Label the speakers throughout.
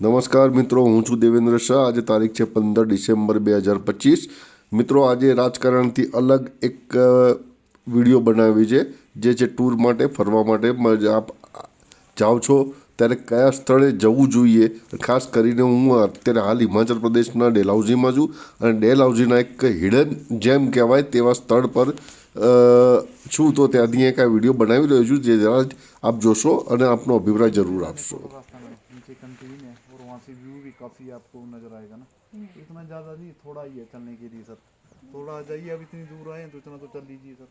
Speaker 1: નમસ્કાર મિત્રો, હું છું દેવેન્દ્ર શાહ. આજે તારીખ છે પંદર ડિસેમ્બર બે હજાર પચીસ. મિત્રો, આજે રાજકારણથી અલગ એક વીડિયો બનાવી છે, જે છે ટૂર માટે, ફરવા માટે. આપ જાઓ છો ત્યારે કયા સ્થળે જવું જોઈએ? ખાસ કરીને હું અત્યારે હાલ હિમાચલ પ્રદેશના ડેલહાઉઝીમાં છું અને ડેલહાઉઝીના એક હિડન જેમ કહેવાય તેવા સ્થળ પર છું. તો ત્યાંથી એક આ વીડિયો બનાવી રહ્યો છું, જે જરા આપ જોશો અને આપનો અભિપ્રાય જરૂર આપશો.
Speaker 2: काफ़ी आपको नज़र आएगा ना इतना ज़्यादा नहीं थोड़ा ही है चलने के लिए सर थोड़ा आ जाइए अब इतनी दूर आए हैं तो इतना तो चल लीजिए सर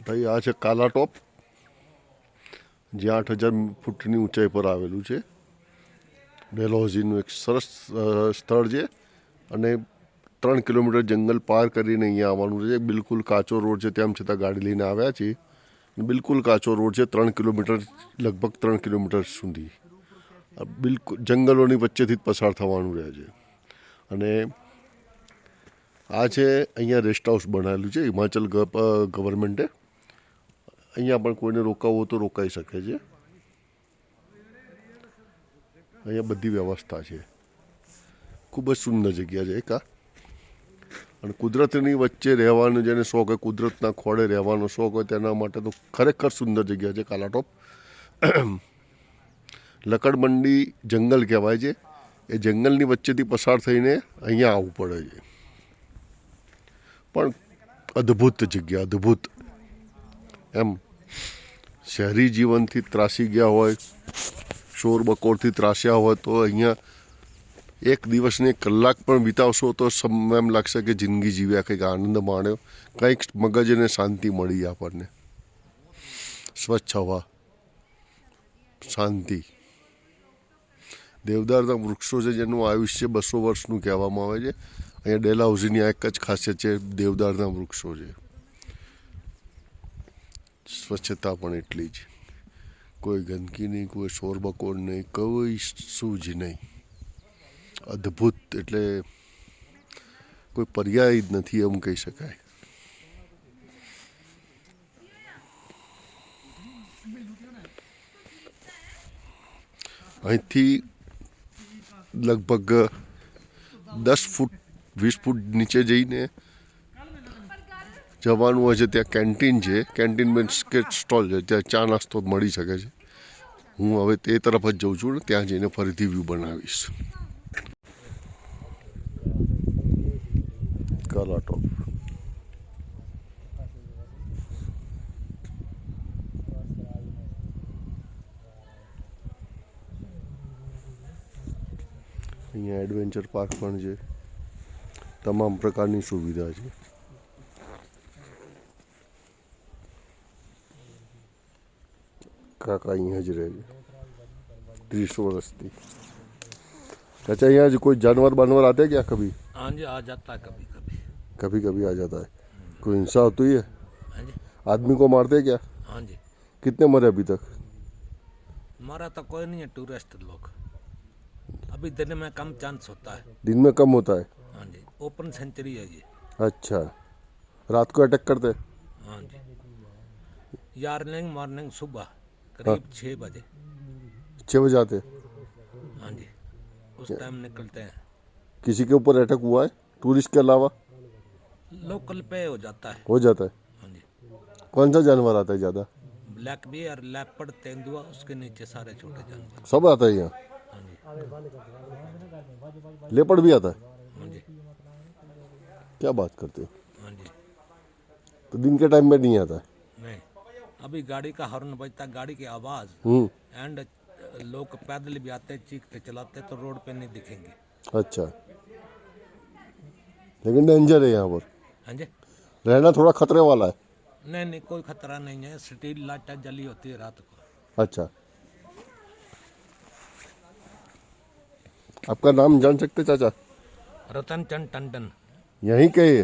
Speaker 1: ભાઈ આ છે કાલા ટોપ જે આઠ હજાર ફૂટની ઊંચાઈ પર આવેલું છે ડેલહોઝીનું એક સરસ અ, સ્થળ છે અને ત્રણ કિલોમીટર જંગલ પાર કરીને અહીંયા આવવાનું છે બિલકુલ કાચો રોડ છે તેમ છતાં ગાડી લઈને આવ્યા છીએ બિલકુલ કાચો રોડ છે ત્રણ કિલોમીટર લગભગ ત્રણ કિલોમીટર સુધી આ બિલકુલ જંગલોની વચ્ચેથી જ પસાર થવાનું રહે છે. અને આ છે અહીંયા રેસ્ટ હાઉસ બનાવેલું છે, હિમાચલ ગવર્મેન્ટે. અહીંયા પણ કોઈને રોકાવવું તો રોકાઈ શકે છે. અહીંયા બધી વ્યવસ્થા છે. ખૂબ જ સુંદર જગ્યા છે, એક આ. અને કુદરતની વચ્ચે રહેવાનો, જેને શોખ હોય, કુદરતના ખોળે રહેવાનો શોખ હોય, તેના માટે તો ખરેખર સુંદર જગ્યા છે, કાલાટોપ. લકડમંડી જંગલ કહેવાય છે. એ જંગલની વચ્ચેથી પસાર થઈને અહીંયા આવવું પડે છે. પણ અદ્ભુત જગ્યા, અદ્ભુત. એમ શહેરી જીવનથી ત્રાસી ગયા હોય, શોર બકોરથી ત્રાસ્યા હોય તો અહીંયા એક દિવસને કલાક પણ વિતાવશો તો એમ લાગશે કે જિંદગી જીવ્યા, કંઈક આનંદ માણ્યો, કંઈક મગજને શાંતિ મળી આપણને. સ્વચ્છ હવા, શાંતિ. દેવદારના વૃક્ષો છે જેનું આયુષ્ય બસો વર્ષનું કહેવામાં આવે છે. અહીંયા ડેલહાઉસીની આ એક જ ખાસિયત છે દેવદારના વૃક્ષો છે. સ્વચ્છતા પણ એટલી જ. કોઈ ગંદકી નહીં, કોઈ શોરબકોર નહીં, કોઈ શું નહીં. અદ્ભુત એટલે કોઈ પર્યાય જ નથી એમ કહી શકાય. અહીંથી લગભગ દસ ફૂટ, વીસ ફૂટ નીચે જઈને જવાનું હોય છે. ત્યાં કેન્ટીન છે. કેન્ટીન મીન્સ કે સ્ટોલ છે. ત્યાં ચા નાસ્તો મળી શકે છે. હું હવે તે તરફ જ જઉં છું ને ત્યાં જઈને ફરીથી વ્યૂ બનાવીશ. કાલા એડવેન્ચર પાર્ક પણ છે તમામ પ્રકારની સુવિધા છે કાકા અહીંયા જ રહે છે ત્રીસ વર્ષથી चाचा यहाँ जो कोई जानवर वानवर आते हैं क्या कभी
Speaker 3: हाँ जी आ जाता है कभी कभी
Speaker 1: कभी कभी आ जाता है कोई हिंसा होती है
Speaker 3: हाँ जी
Speaker 1: आदमी को मारते हैं क्या
Speaker 3: हाँ जी
Speaker 1: कितने मरे अभी तक
Speaker 3: हमारा तो कोई नहीं है टूरिस्ट लोग अभी दिन में कम चांस होता है।
Speaker 1: दिन में कम होता है?
Speaker 3: हाँ जी ओपन सेंचुरी है ये।
Speaker 1: अच्छा। रात को अटैक करते? हाँ
Speaker 3: जी। यार्निंग मॉर्निंग सुबह करीब छः बजे।
Speaker 1: छः बजे आते? हाँ
Speaker 3: जी उस टाइम निकलते हैं।
Speaker 1: किसी के ऊपर अटैक हुआ है? टूरिस्ट के अलावा?
Speaker 3: लोकल पे हो जाता है।
Speaker 1: हो जाता है?
Speaker 3: हाँ जी।
Speaker 1: कौन सा जानवर आता है ज़्यादा?
Speaker 3: ब्लैक बियर लेपर्ड तेंदुआ उसके नीचे सारे छोटे जानवर।
Speaker 1: सब आता है यहाँ?
Speaker 3: जी
Speaker 1: लेपर्ड भी आता है।
Speaker 3: हाँ
Speaker 1: क्या बात करते हो?
Speaker 3: हाँ
Speaker 1: तो दिन के टाइम में नहीं आता है?
Speaker 3: नहीं। अभी गाड़ी का हॉर्न बजता है गाड़ी की आवाज़।
Speaker 1: हम्म।
Speaker 3: एंड लोग पैदल भी आते हैं चीखते चलाते तो रोड पे नहीं दिखेंगे।
Speaker 1: अच्छा। लेकिन डेंजर है यहाँ पर।
Speaker 3: हाँ जी।
Speaker 1: रहना थोड़ा खतरे वाला है।
Speaker 3: नहीं नहीं कोई खतरा नहीं है। स्ट्रीट लाइटें जली होती है रात को।
Speaker 1: अच्छा। आपका नाम जान सकते चाचा
Speaker 3: रतन चंद टंडन
Speaker 1: यहीं के है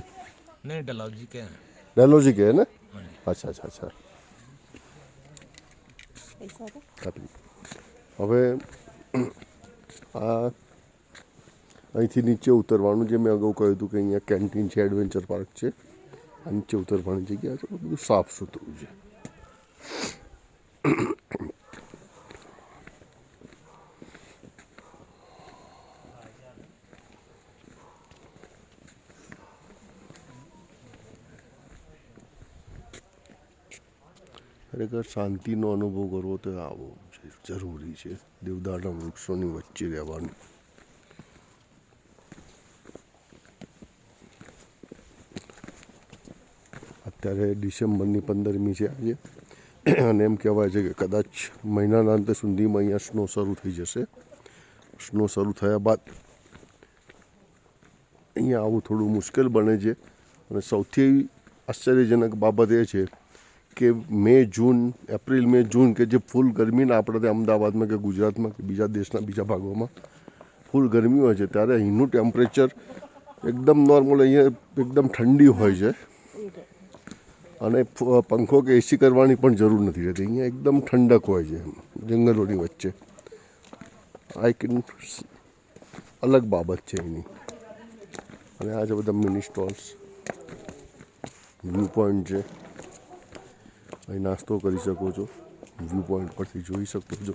Speaker 3: नहीं डलौजी के हैं
Speaker 1: डेलोजी के है ना
Speaker 3: हाँ जी
Speaker 1: અચ્છા અચ્છા અચ્છા કાપી હવે આ અહીંથી નીચે ઉતરવાનું જે મેં અગાઉ કહ્યું હતું કે અહીંયા કેન્ટીન છે એડવેન્ચર પાર્ક છે આ નીચે ઉતરવાની જગ્યા છે બધું સાફ સુથરું છે ખરેખર શાંતિનો અનુભવ કરવો તો આવો. જરૂરી છે. દેવદારના વૃક્ષોની વચ્ચે રહેવાનું. અત્યારે ડિસેમ્બરની પંદરમી છે આજે. અને એમ કહેવાય છે કે કદાચ મહિનાના અંતે સુધીમાં અહીંયા સ્નો શરૂ થઈ જશે. સ્નો શરૂ થયા બાદ અહીંયા આવવું થોડું મુશ્કેલ બને છે. અને સૌથી આશ્ચર્યજનક બાબત એ છે કે May, June, April, May, June કે જે ફૂલ ગરમીના આપણે અમદાવાદમાં કે ગુજરાતમાં કે બીજા દેશના બીજા ભાગોમાં ફૂલ ગરમી હોય છે, ત્યારે અહીંનું ટેમ્પરેચર એકદમ નોર્મલ અહીંયા એકદમ ઠંડી હોય છે. અને પંખો કે એસી કરવાની પણ જરૂર નથી રહેતી, અહીંયા એકદમ ઠંડક હોય છે જંગલોની વચ્ચે. આ એક અલગ બાબત છે એની. અને આ છે બધા મિની સ્ટોલ્સ વ્યૂ પોઈન્ટ છે. અહીં નાસ્તો કરી શકો છો. વ્યૂ પોઈન્ટ પરથી જોઈ શકો છો.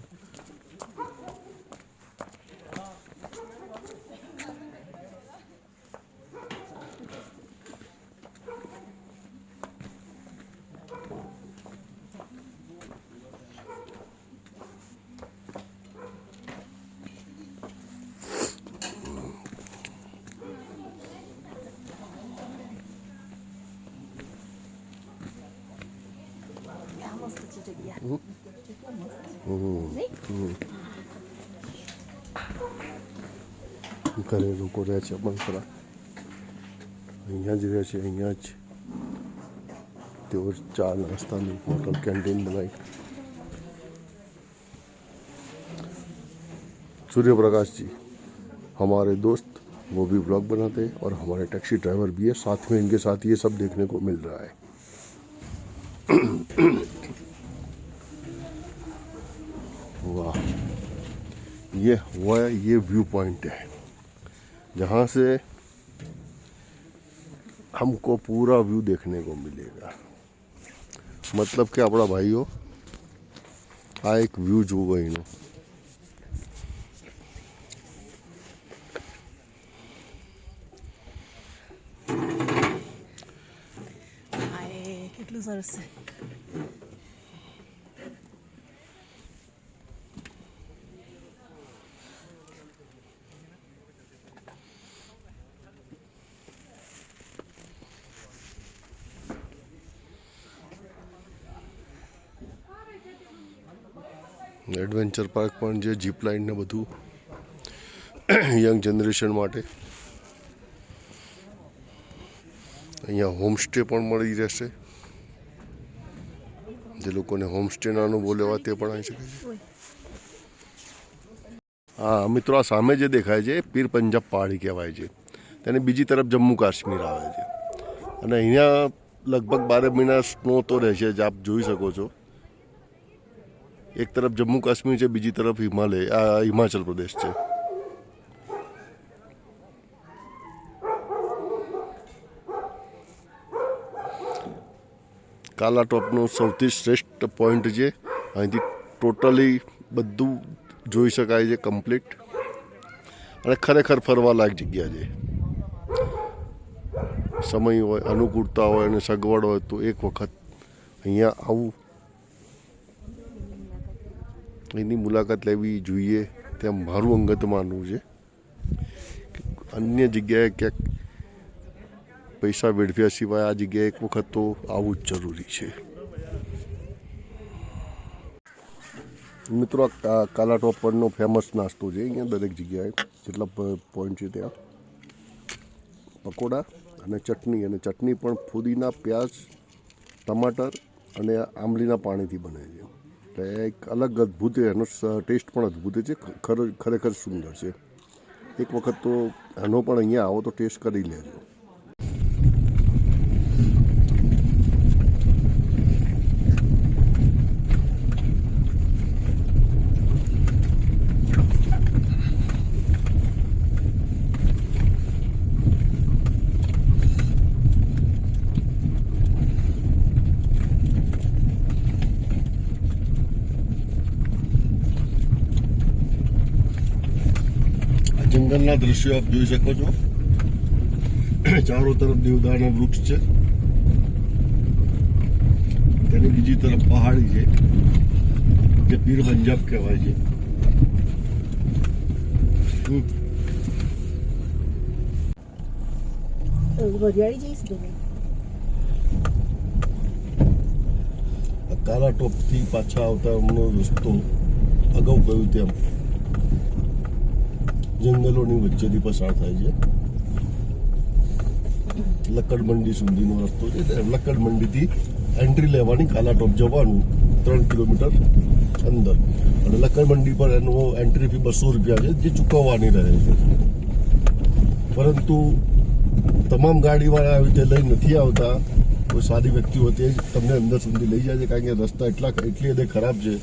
Speaker 1: ઘરે લોકો રહે છે પણ ખરા અહીંયા જ રહે છે અહીંયા જ તેઓ ચા નાસ્તાની હોટલ कैंटीन बनाई सूर्य प्रकाश जी हमारे दोस्त वो भी ब्लॉग बनाते हैं और हमारे टैक्सी ड्राइवर भी है साथ में इनके साथ ये सब देखने को मिल रहा है ये हुआ है ये व्यू पॉइंट है जहाँ से हमको पूरा व्यू देखने को मिलेगा मतलब કે આપણા ભાઈઓ આ એક વ્યૂ જોવો એનો
Speaker 4: હાય કેટલું સરસ છે
Speaker 1: એડવેન્ચર પાર્ક પણ છે જીપ લાઇન ને બધું યંગ જનરેશન માટે અહીંયા હોમસ્ટે પણ મળી રહેશે. જે લોકોને હોમસ્ટેના અનુભવ લેવા તે પણ આવી શકે છે. હા, મિત્રો, આ સામે જે દેખાય છે, પીર પંજાબ પહાડી કહેવાય છે. તેની બીજી તરફ જમ્મુ કાશ્મીર આવે છે. અને અહીંયા લગભગ બારે મહિના સ્નો તો રહેશે જ, આપ જોઈ શકો છો. એક તરફ જમ્મુ કાશ્મીર છે, બીજી તરફ હિમાલય, આ હિમાચલ પ્રદેશ છે. કાલા ટોપનો સૌથી શ્રેષ્ઠ પોઈન્ટ છે, અહીંથી ટોટલી બધું જોઈ શકાય છે, કમ્પ્લીટ. અને ખરેખર ફરવા લાયક જગ્યા છે. સમય હોય, અનુકૂળતા હોય અને સગવડ હોય તો એક વખત અહીંયા આવું એની મુલાકાત લેવી જોઈએ તેમ મારું અંગત માનવું છે. અન્ય જગ્યાએ ક્યાંક પૈસા વેડફ્યા સિવાય આ જગ્યાએ એક વખત તો આવવું જ જરૂરી છે. મિત્રો, આ કાલા ટોપ પરનો ફેમસ નાસ્તો છે અહીંયા દરેક જગ્યાએ, જેટલા પોઈન્ટ છે ત્યાં. પકોડા અને ચટણી અને ચટણી પણ ફુદીના, પ્યાજ, ટમાટર અને આંબલીના પાણીથી બને છે. એટલે એક અલગ અદ્ભુત એનો ટેસ્ટ પણ અદ્ભુત છે. ખર- ખરેખર સુંદર છે. એક વખત તો આનો પણ અહીંયા આવો તો ટેસ્ટ કરી લેજો. જંગલના દ્રશ્યો આપ જોઈ શકો છો. ચારો તરફ દેવદારના વૃક્ષ છે. તેની બીજી તરફ પહાડી છે, જે પીર પંજાબ કહેવાય છે. કાલા ટોપથી પાછા આવતા એમનો રસ્તો અગાઉ કહ્યું તેમ. જંગલોની વચ્ચેથી પસાર થાય છે. લક્કડ મંડી સુધીનો રસ્તો છે. લક્કડ મંડીથી એન્ટ્રી લેવાની કાલાટોપ જવાનું ત્રણ કિલોમીટર અંદર. અને લક્કડ મંડી પર એનો એન્ટ્રી ફી બસો રૂપિયા છે, જે ચૂકવવાની રહે છે. પરંતુ તમામ ગાડીવાળા આવી રીતે લઈ નથી આવતા. કોઈ સારી વ્યક્તિઓ તે તમને અંદર સુધી લઈ જાય છે, કારણ કે રસ્તા એટલા એટલી હદે ખરાબ છે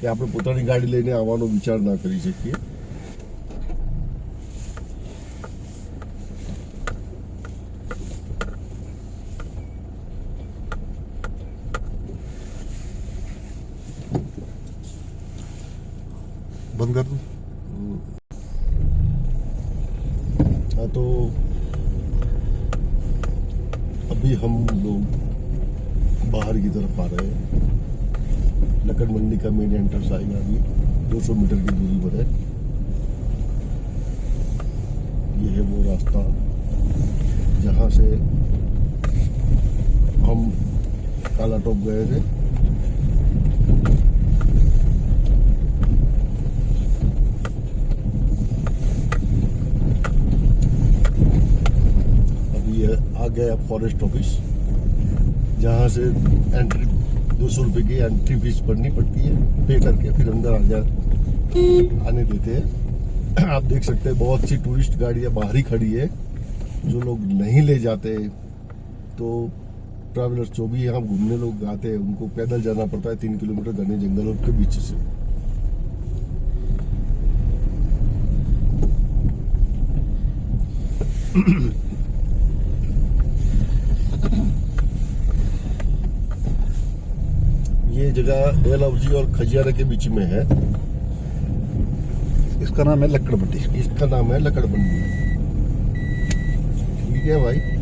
Speaker 1: કે આપણે પોતાની ગાડી લઈને આવવાનો વિચાર ના કરી શકીએ. બંધ કર દઉં हाँ तो अभी हम लोग बाहर की तरफ आ रहे हैं लकड़ मंडी का मेन एंट्रेंस आएगा अभी 200 मीटर की दूरी पर है ये है वो रास्ता जहाँ से हम काला टॉप गए थे आ गया फॉरेस्ट ऑफ़िस जहाँ से एंट्री दो सौ रुपये की एंट्री फ़ीस भरनी पड़ती है पे करके फिर अंदर आ जा, आने देते हैं। आप देख सकते हैं, बहुत सी टूरिस्ट गाड़ियाँ बाहर ही खड़ी है, जो लोग नहीं ले जाते। तो ट्रैवलर्स जो भी यहाँ घूमने लोग आते हैं, उनको पैदल जाना पड़ता है, तीन किलोमीटर घने जंगलों के बीच से। जगह डेलहौजी और खजियारा के बीच में है
Speaker 2: इसका नाम है लक्कड़ मंडी
Speaker 1: इसका नाम है लकड़बंदी ठीक है भाई